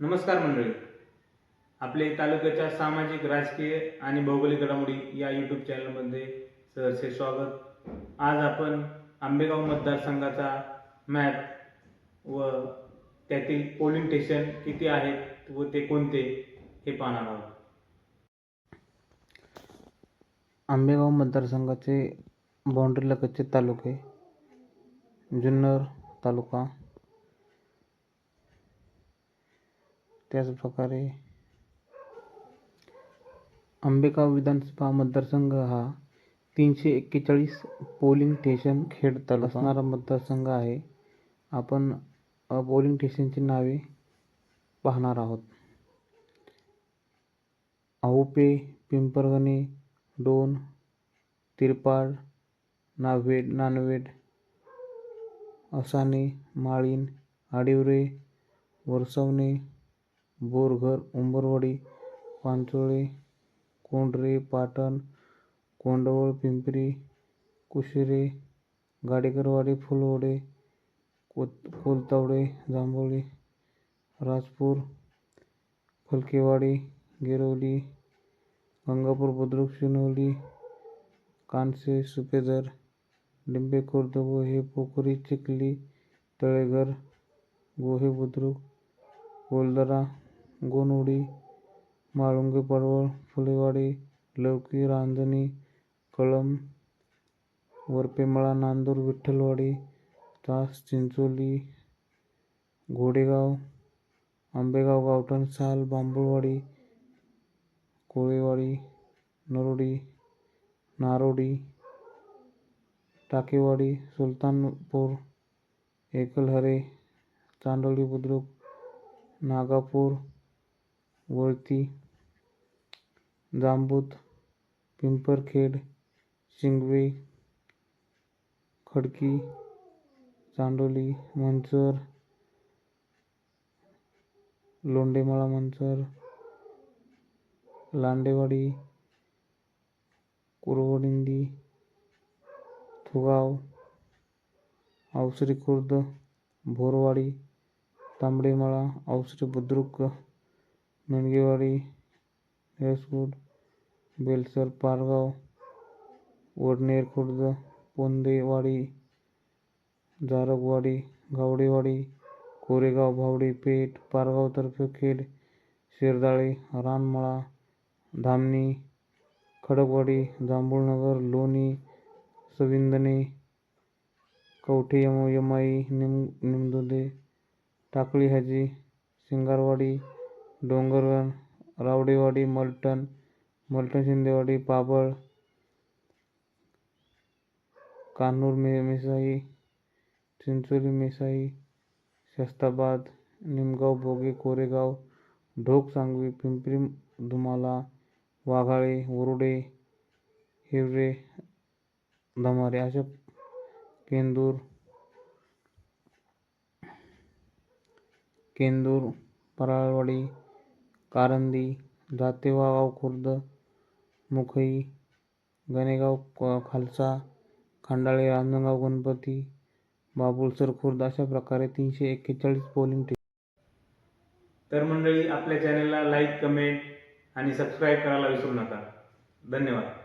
नमस्कार मंडळी. आपले तालुक्याच्या सामाजिक राजकीय आणि भौगोलिक घडामोडी या यूट्यूब चॅनलमध्ये सहर्षे स्वागत. आज आपण आंबेगाव मतदारसंघाचा मॅप व त्यातील पोलिंग स्टेशन किती आहेत व ते कोणते हे पाहणार आहोत. आंबेगाव मतदारसंघाचे बाउंड्री लगतचे तालुके जुन्नर तालुका. त्याचप्रकारे आंबेगाव विधानसभा मतदारसंघ हा तीनशे एक्केचाळीस पोलिंग स्टेशन खेड तल असणारा मतदारसंघ आहे. आपण पोलिंग स्टेशनची नावे पाहणार आहोत. आहुपे पिंपरगणे डोन तिरपाळ नावेड नानवेड असाने माळीन आडिवरे वरसवणे बोरघर उंबरवाडी पांचोळे कोंढरे पाटण कोंडवळ पिंपरी कुशिरे गाडेकरवाडी फुलवडे कोत कोलतावडे जांभोळी राजपूर फलकेवाडी गिरवली गंगापूर बुद्रुक शिनोली कानसे सुपेदर लिंबे खुर्द गोहे पोखरी चिखली तळेघर गोहे बुद्रुक कोलदरा गोनवडी म्हाळुंगे पडवळ फुलेवाडी लवकी रांजणी कळंब वरपेमळा नांदूर विठ्ठलवाडी तास चिंचोली घोडेगाव आंबेगाव गावठण साल बांबुळवाडी कोळेवाडी नरोडी नारोडी टाकेवाडी सुलतानपूर एकलहरे चांदोली बुद्रुक नागापूर वळती जांबूत पिंपरखेड शिंगवे खडकी चांडोली मंचर लोंढेमळा मंचर लांडेवाडी कुरवडिंदी थुगाव औसरी खुर्द भोरवाडी तांबडेमळा औसरी बुद्रुक नंदगेवाडी हेसगुड बेलसर पारगाव वडनेर खुर्द पोंदेवाडी जारगवाडी गावडेवाडी कोरेगाव भावडी पेठ पारगाव तर्फेखेड शिरदाळे रानमळा धामणी खडकवाडी जांभूळनगर लोणी सविंदणे कवठे यम यमाई निम निमदोदे टाकळी हाजी सिंगारवाडी डोंगरगण रावडेवाडी, मलटण मलटण शिंदेवाडी, पाबळ कान्हूर मे, मेसाई, चिंचोली मेसाई, शस्ताबाद, निमगाव बोगे कोरेगाव, ढोक, सांगवी, पिंपरी, धुमाला, वाघाळे, वरुडे, हिवरे, धमारे अशा केंदूर केंदूर, पराळवाडी कारंदी जातेवागाव खुर्द मुखई गणेगाव क- खालसा खंडाळे रांजणगाव गणपती बाबुळसर खुर्द अशा प्रकारे तीनशे एक्केचाळीस पोलिंग स्टेशन तर मंडळी आपल्या चॅनलला लाईक कमेंट आणि सबस्क्राईब करायला विसरू नका. धन्यवाद.